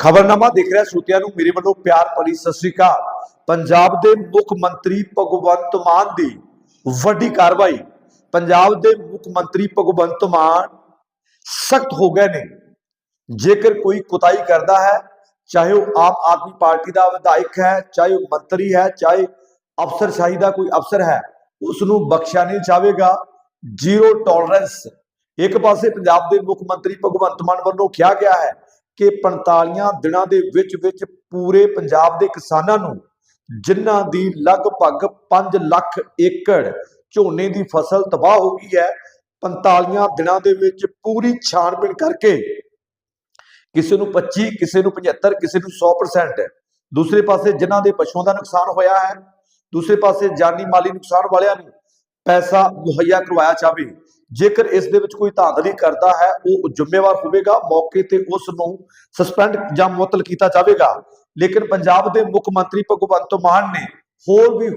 ਖਬਰਨਾਮਾ ਦੇਖ ਰਿਹਾ ਸਰੋਤਿਆਂ ਨੂੰ, ਮੇਰੇ ਵੱਲੋਂ ਪਿਆਰ ਭਰੀ ਸਤਿ ਸ੍ਰੀ ਅਕਾਲ। ਪੰਜਾਬ ਦੇ ਮੁੱਖ ਮੰਤਰੀ ਭਗਵੰਤ ਮਾਨ ਦੀ ਵੱਡੀ ਕਾਰਵਾਈ। ਪੰਜਾਬ ਦੇ ਮੁੱਖ ਮੰਤਰੀ ਭਗਵੰਤ ਮਾਨ ਸਖਤ ਹੋ ਗਏ ਨੇ। ਜੇਕਰ ਕੋਈ ਕੁਤਾਈ ਕਰਦਾ ਹੈ, ਚਾਹੇ ਉਹ ਆਮ ਆਦਮੀ ਪਾਰਟੀ ਦਾ ਵਿਧਾਇਕ ਹੈ, ਚਾਹੇ ਉਹ ਮੰਤਰੀ ਹੈ, ਚਾਹੇ ਅਫਸਰਸ਼ਾਹੀ ਦਾ ਕੋਈ ਅਫਸਰ ਹੈ ਉਸ ਨੂੰ ਬਖਸ਼ਿਆ ਨਹੀਂ ਜਾਵੇਗਾ। Zero tolerance. ਇੱਕ ਪਾਸੇ ਪੰਜਾਬ ਦੇ ਮੁੱਖ ਮੰਤਰੀ ਭਗਵੰਤ ਮਾਨ ਵੱਲੋਂ ਕਿਹਾ ਗਿਆ ਹੈ ਕਿ 45 ਦਿਨਾਂ ਦੇ ਵਿੱਚ ਵਿੱਚ ਪੂਰੇ ਪੰਜਾਬ ਦੇ ਕਿਸਾਨਾਂ ਨੂੰ ਜਿਨ੍ਹਾਂ ਦੀ ਲਗਭਗ 5 ਲੱਖ ਏਕੜ ਝੋਨੇ ਦੀ ਫਸਲ ਤਬਾਹ ਹੋ ਗਈ ਹੈ 45 ਦਿਨਾਂ ਦੇ ਵਿੱਚ ਪੂਰੀ ਛਾਣਬੀਣ ਕਰਕੇ ਕਿਸੇ ਨੂੰ 25 ਕਿਸੇ ਨੂੰ 75 ਕਿਸੇ ਨੂੰ 100% ਦੂਸਰੇ ਪਾਸੇ ਜਿਨ੍ਹਾਂ ਦੇ ਪਸ਼ੂਆਂ ਦਾ ਨੁਕਸਾਨ ਹੋਇਆ ਹੈ, ਦੂਸਰੇ ਪਾਸੇ ਜਾਨੀ ਮਾਲੀ ਨੁਕਸਾਨ ਵਾਲਿਆਂ ਨੂੰ ਪੈਸਾ ਮੁਹੱਈਆ ਕਰਵਾਇਆ ਜਾਵੇ। ਜੇਕਰ ਇਸ ਦੇ ਵਿੱਚ ਕੋਈ ਧਾਂਦਲੀ ਕਰਦਾ ਹੈ, ਉਹ ਜ਼ਿੰਮੇਵਾਰ ਹੋਵੇਗਾ। ਮੌਕੇ ਤੇ ਉਸ ਨੂੰ ਸਸਪੈਂਡ ਜਾਂ ਮੁਅੱਤਲ ਕੀਤਾ ਜਾਵੇਗਾ। ਲੇਕਿਨ ਪੰਜਾਬ ਦੇ ਮੁੱਖ ਮੰਤਰੀ ਭਗਵੰਤ ਮਾਨ ਨੇ ਹੋਰ ਵੀ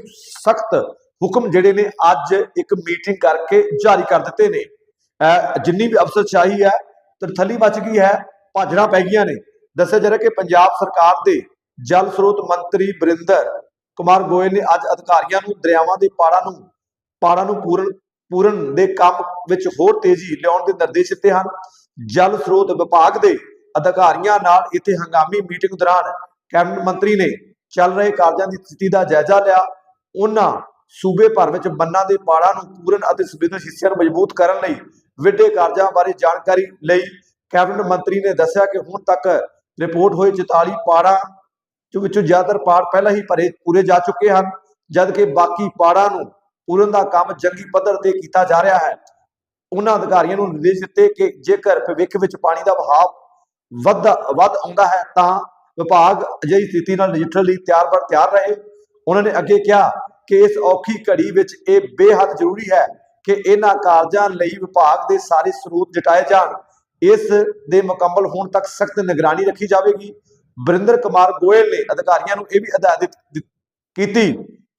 ਸਖਤ ਹੁਕਮ ਜਿਹੜੇ ਨੇ ਅੱਜ ਇੱਕ ਮੀਟਿੰਗ ਕਰਕੇ ਜਾਰੀ ਕਰ ਦਿੱਤੇ ਨੇ। ਜਿੰਨੀ ਵੀ ਅਫਸਰ ਅਫਸਰਸ਼ਾਹੀ ਹੈ, ਤਰਥਲੀ ਬਚ ਗਈ ਹੈ, ਭਾਜੜਾਂ ਪੈ ਗਈਆਂ ਨੇ। ਦੱਸਿਆ ਜਾ ਰਿਹਾ ਕਿ ਪੰਜਾਬ ਸਰਕਾਰ ਦੇ ਜਲ ਸਰੋਤ ਮੰਤਰੀ ਬਰਿੰਦਰ ਕੁਮਾਰ ਗੋਇਲ ਨੇ ਅੱਜ ਅਧਿਕਾਰੀਆਂ ਨੂੰ ਦਰਿਆਵਾਂ ਦੇ ਪਾੜਾਂ ਨੂੰ ਪਾੜਾਂ ਨੂੰ ਪੂਰਨ ਪੂਰਨ ਦੇ ਕੰਮ ਵਿੱਚ ਹੋਰ ਤੇਜ਼ੀ ਲਿਆਉਣ ਦੇ ਨਿਰਦੇਸ਼ ਦਿੱਤੇ ਹਨ। ਜਲ ਸਰੋਤ ਵਿਭਾਗ ਦੇ ਅਧਿਕਾਰੀਆਂ ਨਾਲ ਇੱਥੇ ਹੰਗਾਮੀ ਮੀਟਿੰਗ ਦੌਰਾਨ ਕੈਬਨਿਟ ਮੰਤਰੀ ਨੇ ਚੱਲ ਰਹੇ ਕਾਰਜਾਂ ਦੀ ਸਥਿਤੀ ਦਾ ਜਾਇਜ਼ਾ ਲਿਆ। ਉਹਨਾਂ ਸੂਬੇ ਭਰ ਵਿੱਚ ਬੰਨਾਂ ਦੇ ਪਾੜਾਂ ਨੂੰ ਪੂਰਨ ਅਤੇ ਸੰਵੇਦਨਸ਼ੀਲ ਹਿੱਸਿਆਂ ਨੂੰ ਮਜ਼ਬੂਤ ਕਰਨ ਲਈ ਵਿੱਢੇ ਕਾਰਜਾਂ ਬਾਰੇ ਜਾਣਕਾਰੀ ਲਈ ਕੈਬਨਿਟ ਮੰਤਰੀ ਨੇ ਦੱਸਿਆ ਕਿ ਹੁਣ ਤੱਕ ਰਿਪੋਰਟ ਹੋਏ 44 ਪਾੜਾਂ ਜੋ ਵਿੱਚੋਂ ਜ਼ਿਆਦਾਤਰ ਪਾੜ ਪਹਿਲਾਂ ਹੀ ਭਰੇ, ਪੂਰੇ ਜਾ ਚੁੱਕੇ ਹਨ, ਜਦਕਿ ਬਾਕੀ ਪਾੜਾਂ ਨੂੰ ਪੂਰਨ ਦਾ ਕੰਮ ਜੰਗੀ ਪੱਧਰ ਤੇ ਕੀਤਾ ਜਾ ਰਿਹਾ ਹੈ। ਉਹਨਾਂ ਅਧਿਕਾਰੀਆਂ ਨੂੰ ਨਿਰਦੇਸ਼ ਦਿੱਤੇ ਕਿ ਜੇਕਰ ਭਵਿੱਖ ਵਿੱਚ ਪਾਣੀ ਦਾ ਵਹਾਅ ਵੱਧ ਵੱਧ ਆਉਂਦਾ ਹੈ, ਤਾਂ ਵਿਭਾਗ ਅਜਿਹੀ ਸਥਿਤੀ ਨਾਲ ਨਜਿੱਠਣ ਲਈ ਤਿਆਰ ਬਰ ਤਿਆਰ ਰਹੇ। ਉਹਨਾਂ ਨੇ ਅੱਗੇ ਕਿਹਾ ਕਿ ਇਸ ਔਖੀ ਘੜੀ ਵਿੱਚ ਇਹ ਬੇਹੱਦ ਜ਼ਰੂਰੀ ਹੈ ਕਿ ਇਹਨਾਂ ਕਾਰਜਾਂ ਲਈ ਵਿਭਾਗ ਦੇ ਸਾਰੇ ਸਰੋਤ ਜਟਾਏ ਜਾਣ। ਇਸ ਦੇ ਮੁਕੰਮਲ ਹੋਣ ਤੱਕ ਸਖਤ ਨਿਗਰਾਨੀ ਰੱਖੀ ਜਾਵੇਗੀ। ਬਰਿੰਦਰ ਕੁਮਾਰ ਗੋਇਲ ਨੇ ਅਧਿਕਾਰੀਆਂ ਨੂੰ ਇਹ ਵੀ ਹਦਾਇਤ ਕੀਤੀ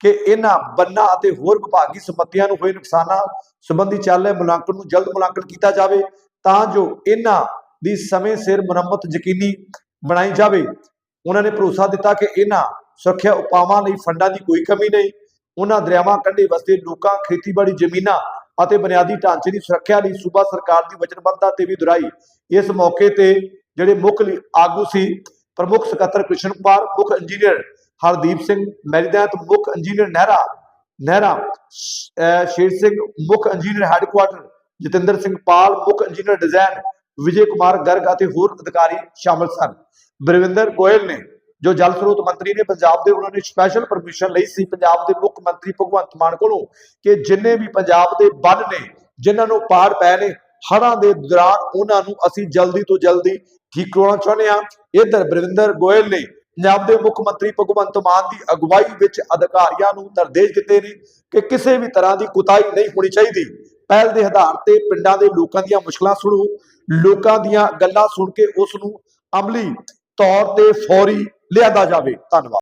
ਕਿ ਇਹਨਾਂ ਬੰਨਾਂ ਅਤੇ ਹੋਰ ਵਿਭਾਗੀ ਸੰਪਤੀਆਂ ਨੂੰ ਹੋਏ ਨੁਕਸਾਨਾਂ ਸੰਬੰਧੀ ਚੱਲ ਰਹੇ ਮੁਲਾਂਕਣ ਨੂੰ ਜਲਦ ਮੁਲਾਂਕਣ ਕੀਤਾ ਜਾਵੇ, ਤਾਂ ਜੋ ਇਹਨਾਂ ਦੀ ਸਮੇਂ ਸਿਰ ਮੁਰੰਮਤ ਯਕੀਨੀ ਬਣਾਈ ਜਾਵੇ। ਉਹਨਾਂ ਨੇ ਭਰੋਸਾ ਦਿੱਤਾ ਕਿ ਇਹਨਾਂ ਸੁਰੱਖਿਆ ਉਪਾਵਾਂ ਲਈ ਫੰਡਾਂ ਦੀ ਕੋਈ ਕਮੀ ਨਹੀਂ। ਉਹਨਾਂ ਦਰਿਆਵਾਂ ਕੰਢੇ ਵਸਦੇ ਲੋਕਾਂ, ਖੇਤੀਬਾੜੀ ਜ਼ਮੀਨਾਂ ਅਤੇ ਬੁਨਿਆਦੀ ਢਾਂਚੇ ਦੀ ਸੁਰੱਖਿਆ ਲਈ ਸੂਬਾ ਸਰਕਾਰ ਦੀ ਵਚਨਬੱਧਤਾ ਤੇ ਵੀ ਦੁਹਰਾਈ। ਇਸ ਮੌਕੇ ਤੇ ਜਿਹੜੇ ਮੁੱਖ ਆਗੂ ਸੀ, ਪ੍ਰਮੁੱਖ ਸਕੱਤਰ ਕ੍ਰਿਸ਼ਨ ਕੁਮਾਰ, ਮੁੱਖ ਇੰਜੀਨੀਅਰ ਹਰਦੀਪ ਸਿੰਘ ਮੈਰੀਦਾਤ ਮੁੱਖ ਇੰਜੀਨੀਅਰ ਨਹਿਰਾ ਨਹਿਰਾ ਸ਼ੇਰ ਸਿੰਘ ਮੁੱਖ ਇੰਜੀਨੀਅਰ ਹੈੱਡਕੁਆਟਰ ਜਤਿੰਦਰ ਸਿੰਘ ਪਾਲ ਮੁੱਖ ਇੰਜੀਨੀਅਰ ਡਿਜ਼ਾਈਨ ਵਿਜੇ ਕੁਮਾਰ ਗਰਗ ਅਤੇ ਹੋਰ ਅਧਿਕਾਰੀ ਸ਼ਾਮਲ ਸਨ। ਬਰਵਿੰਦਰ ਗੋਇਲ ਨੇ, ਜੋ ਜਲ ਸਰੋਤ ਮੰਤਰੀ ਨੇ ਪੰਜਾਬ ਦੇ, ਉਹਨਾਂ ਨੇ ਸਪੈਸ਼ਲ ਪਰਮਿਸ਼ਨ ਲਈ ਸੀ ਪੰਜਾਬ ਦੇ ਮੁੱਖ ਮੰਤਰੀ ਭਗਵੰਤ ਮਾਨ ਕੋਲੋਂ ਕਿ ਜਿੰਨੇ ਵੀ ਪੰਜਾਬ ਦੇ ਬੰਨ ਨੇ, ਜਿਨ੍ਹਾਂ ਨੂੰ ਪਾੜ ਪੈ ਨੇ, ਹੜ੍ਹਾਂ ਦੇ ਦੌਰਾਨ ਉਹਨਾਂ ਨੂੰ ਅਸੀਂ ਜਲਦੀ ਤੋਂ ਜਲਦੀ ਠੀਕ ਕਰਾਉਣਾ ਚਾਹੁੰਦੇ ਹਾਂ। ਇਧਰ ਬਰਵਿੰਦਰ ਗੋਇਲ ਨੇ ਪੰਜਾਬ ਦੇ ਮੁੱਖ ਮੰਤਰੀ ਭਗਵੰਤ ਮਾਨ ਦੀ ਅਗਵਾਈ ਵਿੱਚ ਅਧਿਕਾਰੀਆਂ ਨੂੰ ਨਿਰਦੇਸ਼ ਦਿੱਤੇ ਨੇ ਕਿ ਕਿਸੇ ਵੀ ਤਰ੍ਹਾਂ ਦੀ ਕੁਤਾਈ ਨਹੀਂ ਹੋਣੀ ਚਾਹੀਦੀ। ਪਹਿਲ ਦੇ ਆਧਾਰ ਤੇ ਪਿੰਡਾਂ ਦੇ ਲੋਕਾਂ ਦੀਆਂ ਮੁਸ਼ਕਲਾਂ ਸੁਣੋ। ਲੋਕਾਂ ਦੀਆਂ ਗੱਲਾਂ ਸੁਣ ਕੇ ਉਸ ਨੂੰ ਅਮਲੀ ਤੌਰ ਤੇ ਫੌਰੀ ਲਿਆਂਦਾ ਜਾਵੇ। ਧੰਨਵਾਦ।